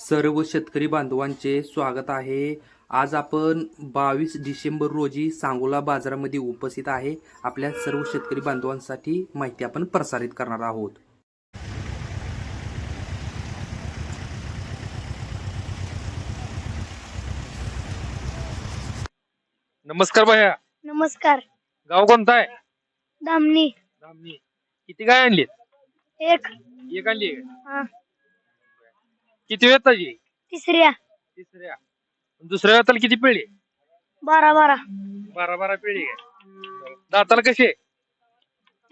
सर्व शेतकरी बांधवांचे स्वागत आहे. आज आपण बावीस डिसेंबर रोजी सांगोला बाजारामध्ये उपस्थित आहे. आपल्या सर्व शेतकरी बांधवांसाठी माहिती आपण प्रसारित करणार आहोत. नमस्कार भैया. नमस्कार. गाव कोणता आहे? दामनी धामणी किती गाय आणली एक. एक आणली? हा, किती वेळ ताजी तिसऱ्या. तिसऱ्या दुसऱ्या वेळाला किती पिळली बारा बारा. बारा बारा आहे. दाताला कशी आहे?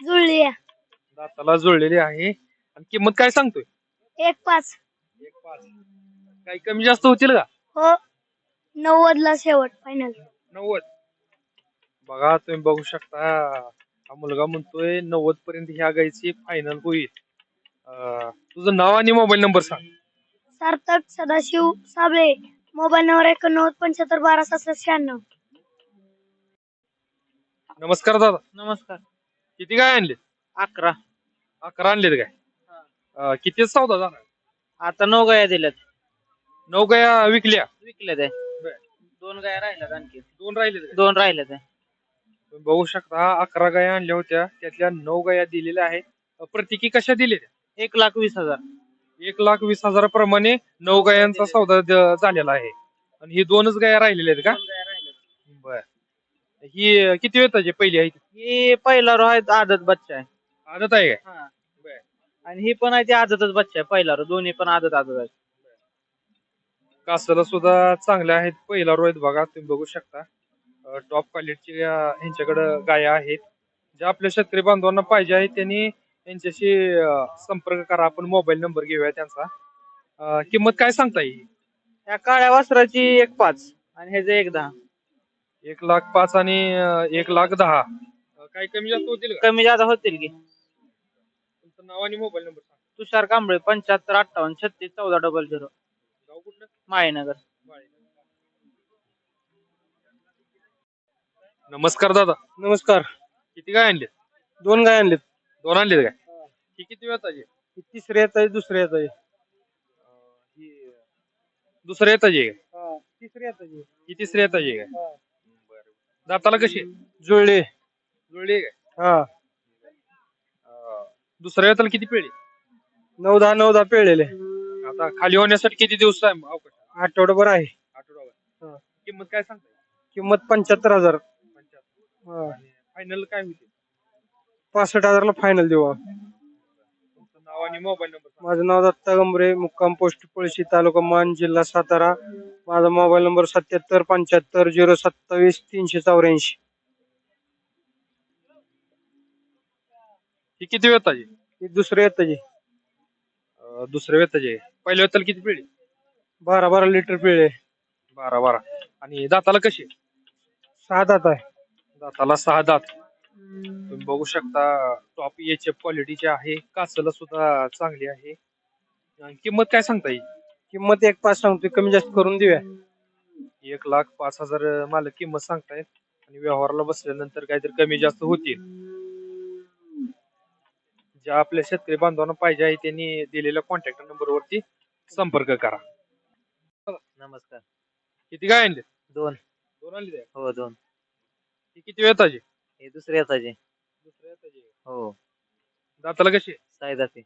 जुळली दाताला जुळलेली आहे. आणि किंमत काय सांगतोय? एक पाच. एक पाच. काही कमी जास्त होतील का? हो. नव्वद ला शेवट फायनल नव्वद. बघा तुम्ही बघू शकता. हा मुलगा म्हणतोय नव्वद पर्यंत ह्या गायची फायनल होईल. अं, तुझं नाव आणि मोबाईल नंबर सांग. सार्थक सदाशिव साबळे. मोबाईल नंबर एकोणनव्वद पंच्याहत्तर बारा सहासष्ट शहाण्णव. नमस्कार दादा. नमस्कार. किती गाय आणले अकरा. अकरा आणलेत काय अं, किती सौदा झाला? आता नऊ गाया दिल्यात. नऊ गाया विकल्या? विकल्या ते बर. दोन गाया राहिल्यात आणखी. दोन राहिले दोन राहिल्या ते बघू शकता अकरा गाया आणल्या होत्या. त्यातल्या नऊ गाया दिलेल्या आहेत. अं, प्रत्येकी कशा दिल्या त्या? एक लाख वीस हजार. एक लाख वीस हजाराप्रमाणे नऊ गायांचा सौदा झालेला आहे. आणि ही दोनच गाया राहिलेल्या आहेत का. बर. ही किती वेळ पहिली आहे? ही पहिला रो आहे आदत बच्चा आहे. आदत आहे काय? हा. बर. आणि ही पण आहे ती आदतच बच्चा आहे पहिला रो. दोन्ही पण आदत आदत आहे कासाला सुद्धा चांगल्या आहेत पहिला रो आहेत बघा तुम्ही बघू शकता. टॉप क्वालिटीची ह्यांच्याकडे गाया आहेत. ज्या आपल्या शेतकरी बांधवांना पाहिजे आहेत त्यांनी यांच्याशी संपर्क करा. आपण मोबाईल नंबर घेऊया त्यांचा. किंमत काय सांगता येईल त्या काळ्या वस्त्राची एक पाच आणि ह्याचं एक दहा. एक लाख पाच आणि एक लाख दहा. काही कमी जास्त होतील का? कमी जादा होतील की. तुमचं नाव आणि मोबाईल नंबर सांगा. तुषार कांबळे पंच्याहत्तर अठ्ठावन्न छत्तीस चौदा डबल झिरो. गाव कुठलं? मायनगर नमस्कार दादा. नमस्कार. किती काय आणले दोन गाय आणलेत. दोन आणले काय? ही. किती वेळ ताजी तिसऱ्या येत आहे. दुसऱ्या येत आहे दुसऱ्या येताची आहे तिसऱ्या येत आहे ही तिसऱ्या येताची आहे काय बरं. दाताला कशी? आहे? जुळले. जुळली आहे काय हा. अं, दुसऱ्या वेळेला किती पिळली? नऊ दहा नऊ दहा पिळलेले. आता खाली होण्यासाठी किती दिवस आहे? अवकाश आठवडाभर आहे. आठवडाभर. हा. किंमत काय सांगताय? किंमत पंच्याहत्तर हजार. पंच्याहत्तर. फायनल काय होईल? पासष्ट हजारला फायनल देऊ नाव आणि मोबाईल नंबर माझं नाव दत्ता गंभरे मुक्काम पोस्ट पळशी तालुका मान जिल्हा सातारा. माझा मोबाईल नंबर सत्याहत्तर पंच्याहत्तर झिरो सत्तावीस तीनशे चौऱ्याऐंशी. ही किती वेळ ताजी ही दुसरे येत जी अं, दुसऱ्या वेताची आहे पहिल्या वेताला किती पिळली बारा बारा लिटर पिळे बारा बारा. आणि दाताला कशी? आहे? सहा दात आहे. दाताला सहा दात. तुम्ही बघू शकता टॉप एच एफ क्वालिटीची आहे कासला सुद्धा चांगली आहे. आणि किंमत काय सांगता येईल? किंमत एक पाच सांगतोय कमी जास्त करून देऊया. एक लाख पाच हजार मला किंमत सांगतायत. आणि व्यवहाराला बसल्यानंतर काहीतरी कमी जास्त होतील. ज्या आपल्या शेतकरी बांधवांना पाहिजे आहे त्यांनी दिलेल्या कॉन्टॅक्ट नंबरवरती संपर्क करा. नमस्कार. किती काय आणले दोन. दोन आणले हो दोन. किती वेळ ताजी हे दुसरे येताचे. दुसऱ्या ताजी हो. दाताला कशी आहे?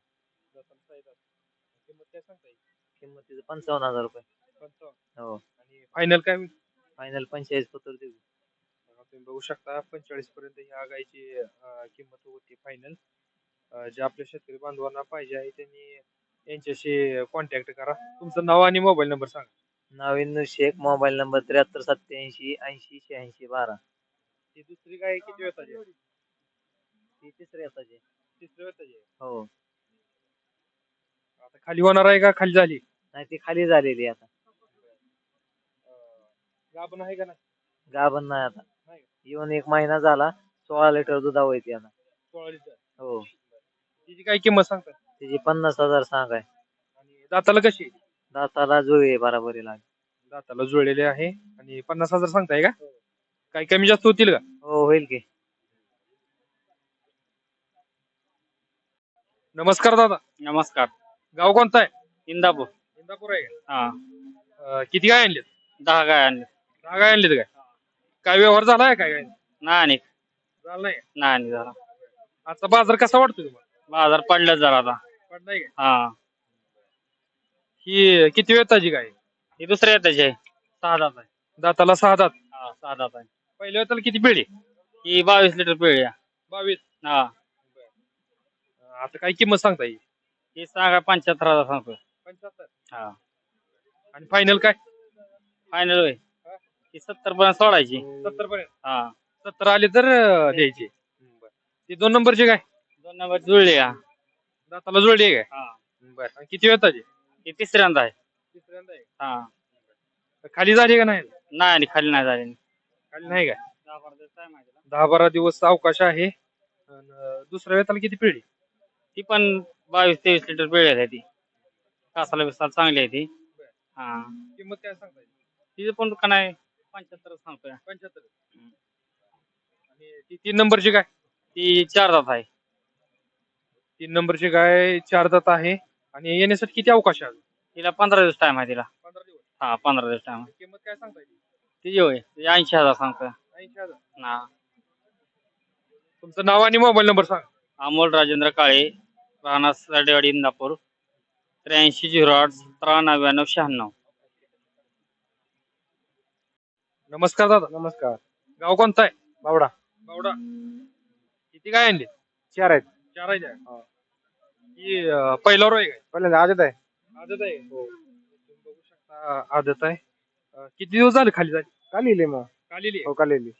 दाताला दात. किंमत काय सांगता येईल किंमत तिचं पंचावन्न हजार रुपये. पंचावन्न. हो. आणि फायनल काय होईल? फायनल पंचेचाळीस पत्र देऊ. बघा, तुम्ही बघू शकता पंचेचाळीस पर्यंत ह्या गायची अं, किंमत होती फायनल जे आपल्या शेतकरी बांधवांना पाहिजे आहे त्यांनी यांच्याशी कॉन्टॅक्ट करा. तुमचं नाव आणि मोबाईल नंबर सांगा. नवीन शेख मोबाईल नंबर त्र्याहत्तर सत्याऐंशी ऐंशी शहाऐंशी बारा. ही दुसरी गाय किती वेताची आहे? ती तिसरे येताचे तिसरी वेताची आहे. हो. आता खाली होणार आहे का? खाली झाली? नाही ती खाली झालेली आता. गाभण आहे का नाही? गाभण नाही आता. नाही. येऊन एक महिना झाला सोळा लिटर दुधावं येते आता. सोळा लिटर? हो. तिची काय किंमत सांगता? तिची पन्नास हजार सांग आहे. आणि दाताला कशी आहे? दाताला जुळे बराबरी लाग दाताला जुळलेले आहे. आणि पन्नास हजार सांगताय का? काही कमी जास्त होतील का? हो होईल की. नमस्कार दादा. नमस्कार. गाव कोणता आहे? इंदापूर. इंदापूर आहे का? हा. अं, किती गाय आणलेत? दहा गाय आणले दहा गाय आणलेत काय? काय व्यवहार झालाय काय काय? नाही आणि झाला नाही? नाही आणि जरा आजचा बाजार कसा वाटतो तुम्हाला? बाजार पडलं जरा आता. पडलाय काय हा. ही किती वेळ ताजी गाय? ही दुसऱ्या त्याची आहे. सहा दात आहे. दाताला सहा दात? हा सहा दात आहे. पहिल्या वेळेला किती पिढी ही बावीस लिटर पिळी बावीस? हा. आता काय किंमत सांगता येईल? ही सांगा पंच्याहत्तर हजार सांगतोय. पंच्याहत्तर? हा. आणि फायनल काय? फायनल होय. ही? सत्तर पर्यंत सोडायची. सत्तर पर्यंत? हा. सत्तर आले तर अं, द्यायचे. ती दोन नंबरची काय? दोन नंबर जुळली हा दाताला जोडली आहे काय? हा. बर. आणि किती वेळ ताजी ही तिसऱ्यांदा आहे. तिसऱ्यांदा आहे. हा. खाली झाली का नाही? नाही आणि खाली नाही झाली. खाली नाही काय? दहा बारा दिवस time आहे तिला. दहा बारा दिवस अवकाश आहे. अन, दुसऱ्या वेळेला किती पिढी ती पण बावीस तेवीस लिटर पिळी आहे ती. कासाला बिसाला चांगली आहे ती. हा. किंमत काय सांगता येईल तिचं पण का नाही पंच्याहत्तर सांगतोय. पंच्याहत्तर. आणि ती तीन नंबरची काय? ती चार दात आहे. तीन नंबरची गाय चार दात आहे. आणि येण्यासाठी किती अवकाश आहे? तिला पंधरा दिवस टाइम आहे तिला. पंधरा दिवस. हा पंधरा दिवस टाइम आहे. किंमत काय सांगता येईल तिची होय? ती ऐंशी हजार सांगतोय. ऐंशी हजार. हा. तुमचं नाव आणि मोबाईल नंबर सांग. अमोल राजेंद्र काळे राहणार सरडेवाडी इंदापूर. त्र्याऐंशी झिरो आठ सतरा नव्याण्णव शहाण्णव. नमस्कार दादा. नमस्कार. गाव कोणता आहे? बावडा. बावडा. किती काय आणले? चार आहेत. चार आहे त्या. ही. अं, पहिला रोय काय? पहिल्यांदा आजच आहे. आदत आहे? तुम्ही बघू शकता आदत आहे. अं, किती दिवस झाले खाली झाली का लिहिले मग? खाली हो का लिहिली?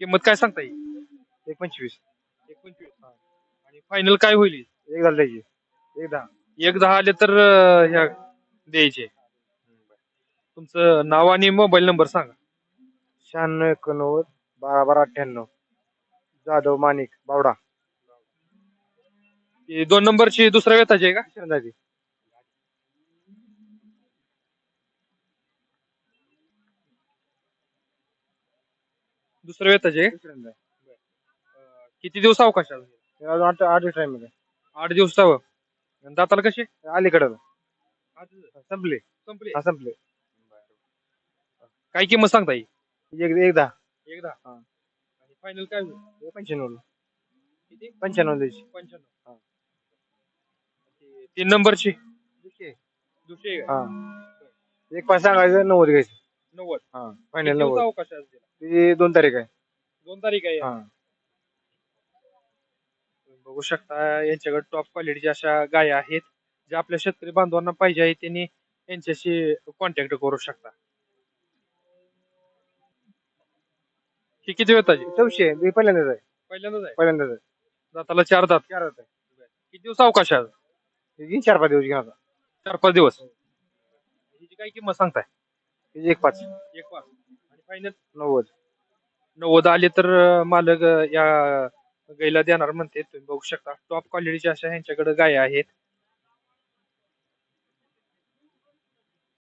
किंमत काय सांगता येईल? एक पंचवीस. एक पंचवीस. आणि फायनल काय होईल? एक झालं त्याची एक दहा. एक दहा आले तर अं, ह्या द्यायचे. तुमचं नाव आणि मोबाईल नंबर सांगा. शहाण्णव एकोणनव्वद बारा बारा अठ्ठ्याण्णव. जाधव माणिक बावडा. दोन नंबरची दुसऱ्या वेताची आहे का? तिसऱ्यांदाची दुसऱ्या वेताची? अं, किती दिवस अवकाश आहे? हे आठ आठ टाइम आहे आठ दिवसावं आणि दाताला कसे अलीकडं. संपले. संपले. हा संपले. काय किंमत सांगता येईल? एक एक दहा. एकदा. हा. आणि फायनल काय होईल? पंच्याण्णव. किती? पंच्याण्णव द्यायची पंच्याण्णव. ती- तीन नंबरची. दुसरी आहे. का? हा. एक पाच सांगायचं नव्वद घ्यायचं. नव्वद. हा फायनल नव्वद. अवकाश आहे? तिची दोन तारीख आहे. दोन तारीख आहे. हा. बघू शकता यांच्याकडे टॉप क्वालिटीच्या अशा गाया आहेत ज्या आपल्या शेतकरी बांधवांना पाहिजे आहे त्यांनी यांच्याशी कॉन्टॅक्ट करू शकता. ही किती वेळ ताजी? चौशे हे पहिल्यांदाच आहे. पहिल्यांदाच आहे? पहिल्यांदाच आहे. दाताला चार दात. चार आहे. किती दिवस अवकाश आहे चार पाच दिवस घेऊन आता. चार पाच दिवस. हिची काय किंमत सांगताय? एक पाच. एक पाच. आणि फायनल नव्वद. नव्वद आले तर अं, मालक अं, या गाईला देणार म्हणते तुम्ही बघू शकता. टॉप क्वालिटीच्या अशा ह्यांच्याकडे गाय आहेत.